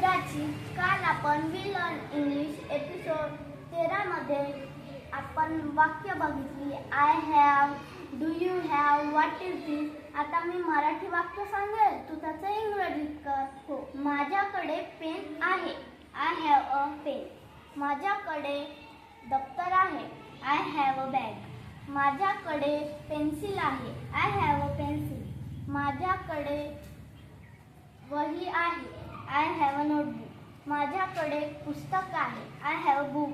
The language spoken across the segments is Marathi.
प्राची काल आपण वी लर्न इंग्लिश एपिसोड तेरामध्ये आपण वाक्य बघितली. I have do you have what is this आता मी मराठी वाक्य सांगेल. तू त्याचं इंग्रजीत कर. हो. माझ्याकडे पेन आहे. आय हॅव अ पेन माझ्याकडे दप्तर आहे. आय हॅव अ बॅग माझ्याकडे पेन्सिल आहे. आय हॅव अ पेन्सिल माझ्याकडे वही आहे. आय हॅव अ नोटबुक माझ्याकडे पुस्तक आहे. आय हॅव अ बुक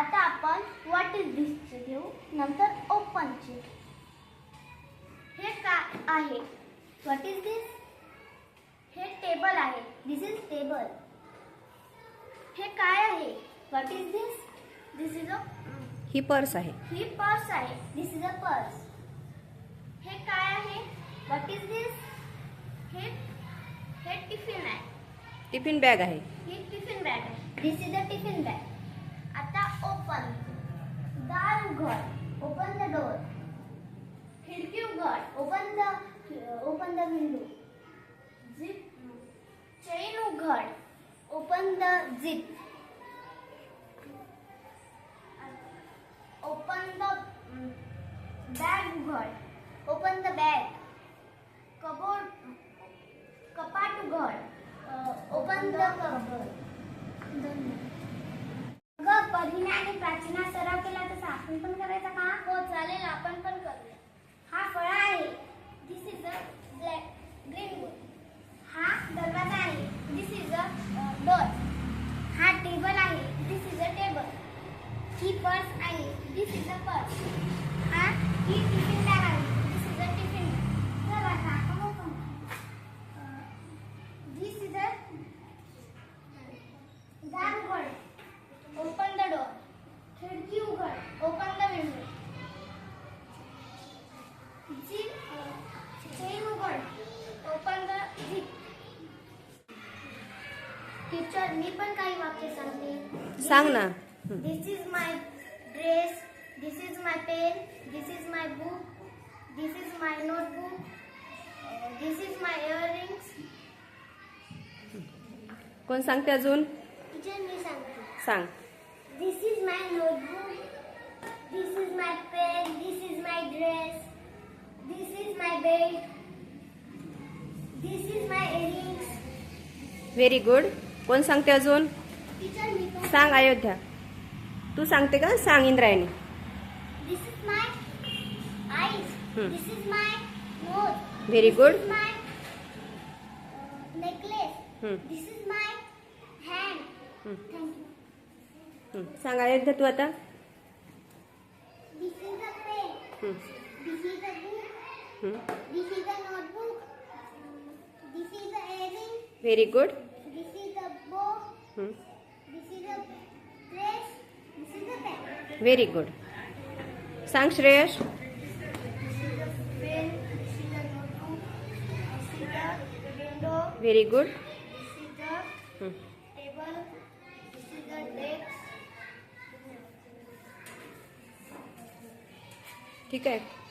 आता आपण व्हॉट इज दिसचे घेऊ. नंतर ओपनचे हे काय आहे? व्हॉट इज दिस हे टेबल आहे. दिस इज टेबल हे काय आहे? What is this this is a he purse आहे. ही पर्स आहे. दिस इज अ पर्स हे काय आहे? व्हॉट इज दिस हे हे टिफिन आहे. टिफिन बॅग आहे. ही टिफिन बॅग आहे. This is a tiffin bag. आता ओपन दार उघड. ओपन द डोर खिडकी उघड. Open the open the window zip chain उघड. Open the zip open the bag उघड ओपन द बॅग कबोर्ड कपाट उघड ओपन द कबोर्ड अगं परीने आणि प्राचीना सराव केला तसा. आपण पण करायचा का? हो चालेल आपण पण करूया. हा फळा आहे. This is a black green wood हा दरवाजा आहे. दिस इज अ डोर हा टेबल आहे. दिस इज अ टेबल ही पर्स आहे. दिस इज अ पर्स हा ही टिफिन बॅग आहे दिस इज अ टिफिन चल आता आपण open करू. अं, दिस इज अ दार उघड ओपन द डोर खिडकी उघड open the window zip chain उघड ओपन द जीप टीचर मी पण काही वाक्य सांगते सांग ना हं. This is my dress this is my pen this is my book this is my notebook this is my earrings कोण सांगते अजून टीचर मी सांगते सांग This is my notebook. This is my pen. This is my dress. This is my bed. This is my earrings. Very good कोण सांगते अजून? सांग अयोध्या. तू सांगते का? सांग इंद्रायणी. व्हेरी गुड सांग अयोध्या तू आता. व्हेरी गुड वेरी गुड सांग श्रेयस वेरी गुड ठीक है।